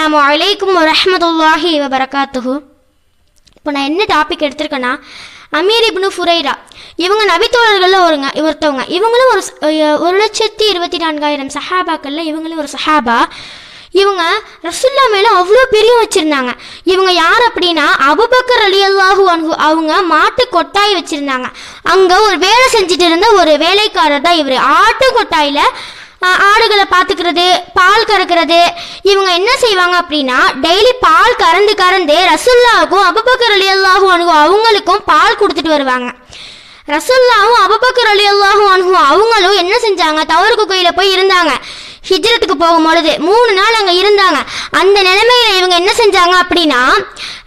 அஸ்லாம் அலைக்கும் வரஹ்மத்துல்லாஹி வபரகாத்துஹு இப்போ நான் என்ன டாபிக் எடுத்திருக்கேன்னா அமீர் இப்னு ஃபுரைரா இவங்க நபித்தோழர்களில் ஒருங்க ஒருத்தவங்க. இவங்களும் ஒரு ஒரு லட்சத்தி இருபத்தி நான்காயிரம் சஹாபாக்களில் இவங்களும் ஒரு சஹாபா. இவங்க ரசுல்லா மேலே அவ்வளோ பிரியம் வச்சுருந்தாங்க. இவங்க யார் அப்படின்னா அபுபக்கர் அலி அல்லாஹு அன்ஹு அவங்க மாட்டு கொட்டாய் வச்சுருந்தாங்க. அங்கே ஒரு வேலை செஞ்சுட்டு இருந்த ஒரு வேலைக்காரர் தான் இவர். ஆட்டு கொட்டாயில் ஆடுகளை பார்த்துக்கிறது பால் கறக்கிறது. இவங்க என்ன செய்வாங்க அப்படின்னா டெய்லி பால் கறந்து கறந்து ரசுல்லாவுக்கும் அபுபக்கர் அலி அல்லாஹும் அணுகும் அவங்களுக்கும் பால் கொடுத்துட்டு வருவாங்க. ரசுல்லாவும் அபுபக்கர் அலி அல்லாஹும் அணுகும் அவங்களும் என்ன செஞ்சாங்க? தவறு குகையில் போய் இருந்தாங்க. ஹிஜ்ரத்துக்கு போகும் பொழுது மூணு நாள் அங்கே இருந்தாங்க. அந்த நிலைமையில இவங்க என்ன செஞ்சாங்க அப்படின்னா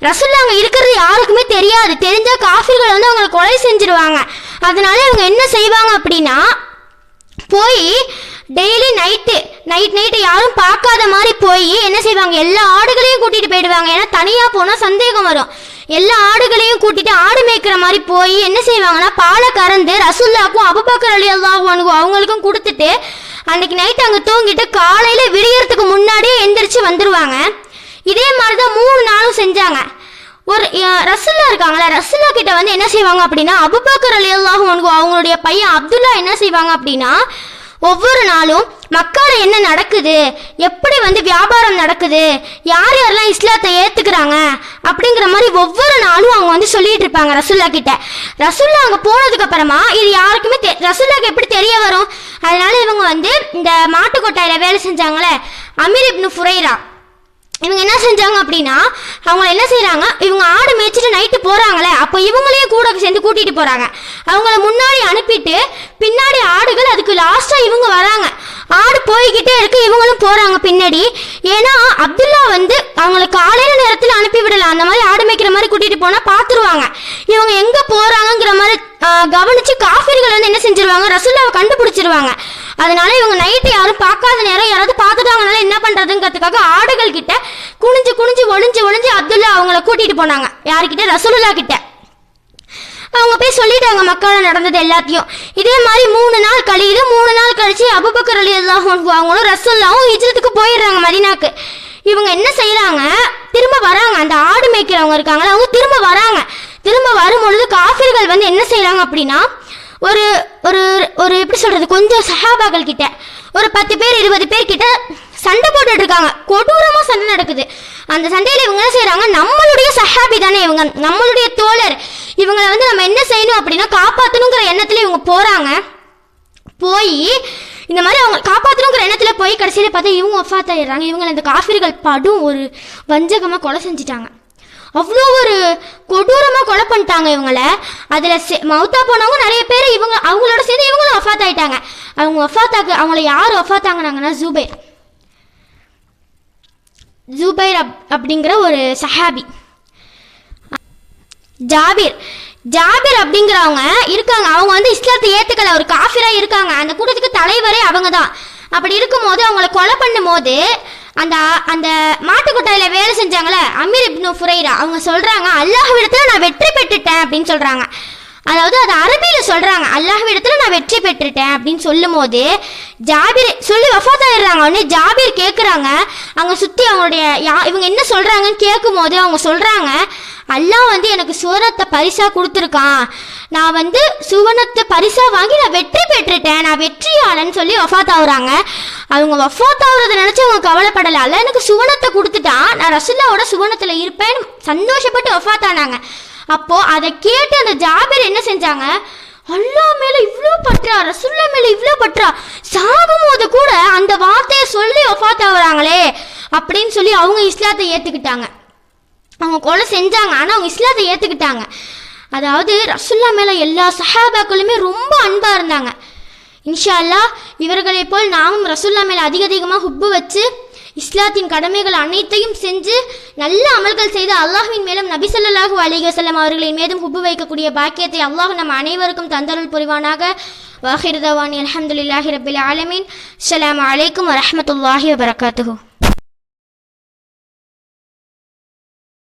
ரசுல்லா அங்கே இருக்கிறது யாருக்குமே தெரியாது. தெரிஞ்ச காஃபிர்கள் வந்து அவங்களை கொலை செஞ்சிருவாங்க. அதனால இவங்க என்ன செய்வாங்க அப்படின்னா போய் டெய்லி நைட்டு நைட் நைட்டு யாரும் பார்க்காத மாதிரி போய் என்ன செய்வாங்க? எல்லா ஆடுகளையும் கூட்டிட்டு போயிடுவாங்க. ஏன்னா தனியாக போனால் சந்தேகம் வரும். எல்லா ஆடுகளையும் கூட்டிட்டு ஆடு மேய்க்கிற மாதிரி போய் என்ன செய்வாங்கன்னா பாலை கறந்து ரசுல்லாக்கும் அபுபக்கர் அலி அல்லாஹ் அவங்களுக்கும் கொடுத்துட்டு அன்னைக்கு நைட் அங்கே தூங்கிட்டு காலையில் விடியறதுக்கு முன்னாடியே எந்திரிச்சு வந்துடுவாங்க இதே மாதிரி தான் மூணு நாளும் செஞ்சாங்க. ஒரு ரசுல்லா இருக்காங்களா ரசுல்லா கிட்ட வந்து என்ன செய்வாங்க அப்படின்னா அபுபக்கர் அலி அல்லாஹு அவங்களுடைய பையன் அப்துல்லா என்ன செய்வாங்க அப்படின்னா ஒவ்வொரு நாளும் மக்கள் என்ன நடக்குது? எப்படி வந்து வியாபாரம் நடக்குது? யார் யாரெல்லாம் இஸ்லாத்தை ஏற்றுக்கிறாங்க அப்படிங்கிற மாதிரி ஒவ்வொரு நாளும் அவங்க வந்து சொல்லிட்டு இருப்பாங்க ரசுல்லா கிட்ட. ரசுல்லா அங்கே போனதுக்கு அப்புறமா இது யாருக்குமே தெ- ரசுல்லாக்கு எப்படி தெரிய வரும்? அதனால இவங்க வந்து இந்த மாட்டுக்கொட்டாயில வேலை செஞ்சாங்களே அமீர் இப்னு ஃபுரைரா. இவங்க என்ன செஞ்சாங்க அப்படின்னா அவங்க என்ன செய்கிறாங்க இவங்க ஆடு மேய்ச்சிட்டு நைட்டு போறாங்களே அப்போ இவங்களையும் கூட சேர்ந்து கூட்டிட்டு போறாங்க. அவங்கள முன்னாடி அனுப்பிட்டு பின்னாடி ஆடுகள் அதுக்கு லாஸ்டா இவங்க வராங்க. ஆடு போய்கிட்டே இருக்கு இவங்களும் போறாங்க பின்னாடி. ஏன்னா அப்துல்லா வந்து அவங்களை காலையில நேரத்தில் அனுப்பி விடலாம் அந்த மாதிரி ஆடு மேய்க்கிற மாதிரி கூட்டிட்டு போனா பாத்துருவாங்க. இவங்க எங்க போகிறாங்கங்கிற மாதிரி கவனித்து கவனிச்சு காஃபிர்கள் வந்து என்ன செஞ்சிருவாங்க ரசுல்லாவை கண்டுபிடிச்சிருவாங்க. அதனால இவங்க நைட்டு யாரும் பார்க்காத நேரம் யாராவது பார்த்துட்டாங்கனால என்ன பண்றதுங்கிறதுக்காக ஆடுகள் கிட்ட குனிஞ்சு குனிஞ்சு ஒளிஞ்சு ஒளிஞ்சு அப்துல்லா அவங்கள கூட்டிட்டு போனாங்க. யாருக்கிட்ட ரசூலுல்லா கிட்ட. அவங்க போய் சொல்லிட்டாங்க மக்கால நடந்தது எல்லாத்தையும். இதே மாதிரி மூணு நாள் கழியுது. மூணு நாள் கழிச்சு அபுபக்கர் அலி அல்லாஹ் அவங்களும் ரசூல்லாவும் இஜத்துக்கு போயிடுறாங்க மதினாக்கு. இவங்க என்ன செய்யறாங்க? திரும்ப வராங்க. அந்த ஆடு மேய்க்கிறவங்க இருக்காங்களா அவங்க திரும்ப வராங்க. திரும்ப வரும்பொழுது காஃபிர்கள் வந்து என்ன செய்யறாங்க அப்படின்னா ஒரு ஒரு ஒரு எப்படி சொல்றது? கொஞ்சம் சஹாபாக்கள் கிட்ட ஒரு பத்து பேர் இருபது பேர் கிட்ட சண்டை போட்டுட்டு இருக்காங்க கொடூரமா சண்டை நடக்குது. அந்த சண்டையில இவங்க என்ன செய்றாங்க? நம்மளுடைய சஹாபி தானே இவங்க. நம்மளுடைய தோழர். இவங்களை வந்து நம்ம என்ன செய்யணும் அப்படின்னா காப்பாற்றணுங்கிற எண்ணத்துல இவங்க போறாங்க. போய் இந்த மாதிரி அவங்க காப்பாற்றணுங்கிற எண்ணத்தில் போய் கடைசியில் பார்த்தா இவங்க ஒஃபாத் ஆயிடுறாங்க. இவங்களை இந்த காஃபிர்கள் படும் ஒரு வஞ்சகமாக கொலை செஞ்சுட்டாங்க. அவ்வளோ ஒரு கொடூரமாக கொலை பண்ணிட்டாங்க இவங்கள. அதில் மவுத்தா போனவங்க நிறைய பேர் இவங்க அவங்களோட சேர்ந்து இவங்களும் ஒஃபாத் ஆயிட்டாங்க. அவங்க ஒஃபாத்தாக்கு அவங்கள யார் ஒஃபாத்தாங்கனாங்கன்னா ஜூபேர். ஜூபைர் அப் அப்படிங்கிற ஒரு சஹாபி. ஜாபீர். ஜாபிர் அப்படிங்கிறவங்க இருக்காங்க. அவங்க வந்து இஸ்லாத்தை ஏற்றுக்கல ஒரு காஃபிராக இருக்காங்க. அந்த கூட்டத்துக்கு தலைவரே அவங்க தான் அப்படி இருக்கும்போது அவங்கள கொலை பண்ணும்போது அந்த அந்த மாட்டுக்கொட்டாயில வேலை செஞ்சாங்களே அமீர் இப்னு ஃபுரைரா. அவங்க சொல்றாங்க அல்லாஹ்விடத்துல நான் வெற்றி பெற்றுட்டேன் அப்படின்னு சொல்றாங்க. அதாவது அது அரபியில் சொல்கிறாங்க அல்லாஹ்விடத்தில் நான் வெற்றி பெற்றுட்டேன் அப்படின்னு சொல்லும்போது ஜாபீர் சொல்லி வஃபாத் ஆயிடுறாங்க உடனே ஜாபிர் கேட்குறாங்க அங்கே சுற்றி அவங்களுடைய யா இவங்க என்ன சொல்றாங்கன்னு கேட்கும்போது அவங்க சொல்கிறாங்க அல்லாஹ் வந்து எனக்கு சுவனத்தை பரிசாக கொடுத்துருக்கான். நான் வந்து சுவனத்தை பரிசாக வாங்கி நான் வெற்றி பெற்றுட்டேன். நான் வெற்றியாளன்னு சொல்லி வஃபாத் ஆகுறாங்க அவங்க வஃபாத் ஆகுறத அவங்க கவலைப்படலை. அல்ல எனக்கு சுவனத்தை கொடுத்துட்டான். நான் ரசுல்லாவோட சுவனத்தில் இருப்பேன் சந்தோஷப்பட்டு வஃபாத் ஆனாங்க அப்போ அதை கேட்டு அந்த ஜாபேர் என்ன செஞ்சாங்க? அல்லாஹ் மேல இவ்வளோ பற்றா ரசுல்லா மேல இவ்வளோ பற்றா. சாகும்போது கூட அந்த வார்த்தையை சொல்லி ஒஃபாத் ஆகுறாங்களே அப்படின்னு சொல்லி அவங்க இஸ்லாத்தை ஏத்துக்கிட்டாங்க. அவங்க கொலை செஞ்சாங்க ஆனால் அவங்க இஸ்லாத்தை ஏற்றுக்கிட்டாங்க அதாவது ரசுல்லா மேலே எல்லா சஹாபாக்களுமே ரொம்ப அன்பாக இருந்தாங்க. இன்ஷா அல்லாஹ் இவர்களை போல் நாமும் ரசுல்லா மேலே அதிக அதிகமாக ஹுப்பு வச்சு இஸ்லாத்தின் கடமைகள் அனைத்தையும் செஞ்சு நல்ல அமல்கள் செய்து அல்லாஹ்வின் மேலும் நபிசல்லாஹூ ஸல்லல்லாஹு அலைஹி அவர்களின் மீதும் ஹுப்பு வைக்கக்கூடிய பாக்கியத்தை அல்லாஹ் நம் அனைவருக்கும் தந்தருள் புரிவானாக. வாஹிர் தவானி அல்ஹம்துலில்லாஹி ரபில் ஆலமீன். அஸ்ஸலாமு அலைக்கும் வரமத்துல்லாஹி வபரகாத்துஹு.